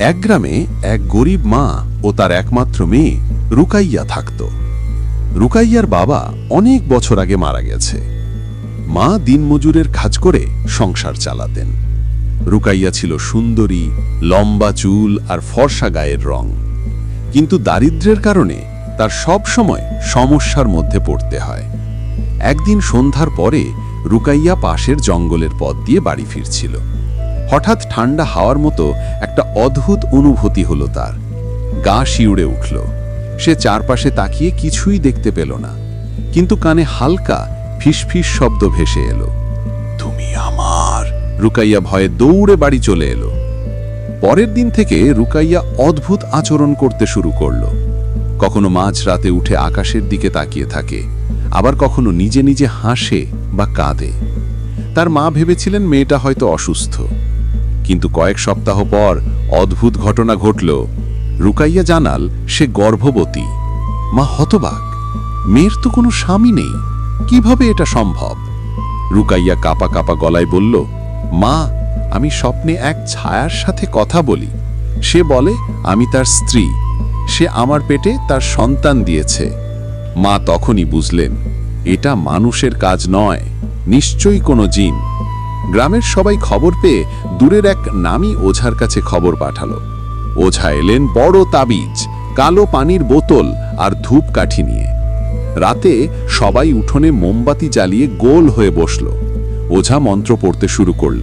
এক গ্রামে এক গরিব মা ও তার একমাত্র মেয়ে রুকাইয়া থাকত। রুকাইয়ার বাবা অনেক বছর আগে মারা গেছে। মা দিনমজুরের কাজ করে সংসার চালাতেন। রুকাইয়া ছিল সুন্দরী, লম্বা চুল আর ফর্সা গায়ের রং। কিন্তু দারিদ্র্যের কারণে তার সব সময় সমস্যার মধ্যে পড়তে হয়। একদিন সন্ধ্যার পরে রুকাইয়া পাশের জঙ্গলের পথ দিয়ে বাড়ি ফিরছিল। হঠাৎ ঠান্ডা হাওয়ার মতো একটা অদ্ভুত অনুভূতি হলো তার। গা শিউড়ে উঠল। সে চারপাশে তাকিয়ে কিছুই দেখতে পেল না। কিন্তু কানে হালকা, ফিসফিস শব্দ ভেসে এলো। তুমি আমার! রুকাইয়া ভয়ে দৌড়ে বাড়ি চলে এলো। পরের দিন থেকে রুকাইয়া অদ্ভুত আচরণ করতে শুরু করল। কখনো মাঝ রাতে উঠে আকাশের দিকে তাকিয়ে থাকে, আবার কখনো নিজে নিজে হাসে বা কাঁদে। তার মা ভেবেছিলেন মেয়েটা হয়তো অসুস্থ। কিন্তু কয়েক সপ্তাহ পর অদ্ভুত ঘটনা ঘটল। রুকাইয়া জানাল, সে গর্ভবতী। মা হতবাক, মেয়ের তো কোনো স্বামী নেই, কীভাবে এটা সম্ভব? রুকাইয়া কাপা কাপা গলায় বলল, মা, আমি স্বপ্নে এক ছায়ার সাথে কথা বলি। সে বলে, আমি তার স্ত্রী। সে আমার পেটে তার সন্তান দিয়েছে। মা তখনই বুঝলেন, এটা মানুষের কাজ নয়, নিশ্চয়ই কোনো জিন। গ্রামের সবাই খবর পেয়ে দূরের এক নামি ওঝার কাছে খবর পাঠালো। ওঝা এলেন বড় তাবিজ, কালো পানির বোতল আর ধূপকাঠি নিয়ে। রাতে সবাই উঠোনে মোমবাতি জ্বালিয়ে গোল হয়ে বসল। ওঝা মন্ত্র পড়তে শুরু করল।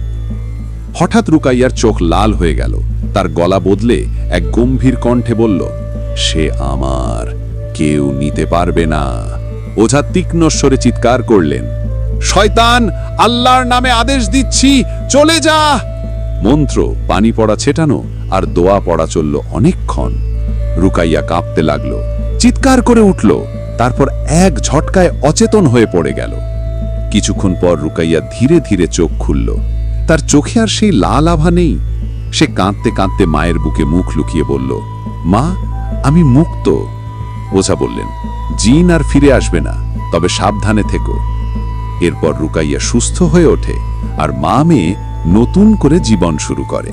হঠাৎ রুকাইয়ার চোখ লাল হয়ে গেল। তার গলা বদলে এক গম্ভীর কণ্ঠে বলল, সে আমার, কেউ নিতে পারবে না। ওঝা তীক্ষ্ণ স্বরে চিৎকার করলেন। শয়তান, আল্লাহর নামে আদেশ দিচ্ছি, চলে যা। মন্ত্র, পানি পড়া ছেটানো আর দোয়া পড়া চলল অনেকক্ষণ। রুকাইয়া কাঁপতে লাগল, চিৎকার করে উঠল, তারপর এক ঝটকায় অচেতন হয়ে পড়ে গেল। কিছুক্ষণ পর রুকাইয়া ধীরে ধীরে চোখ খুলল। তার চোখে আর সেই লাল আভা নেই। সে কাঁদতে কাঁদতে মায়ের বুকে মুখ লুকিয়ে বলল, মা, আমি মুক্ত। ওঝা বললেন, জিন আর ফিরে আসবে না, তবে সাবধানে থেকো। এরপর রুকাইয়া সুস্থ হয়ে ওঠে আর মা মেয়ে নতুন করে জীবন শুরু করে।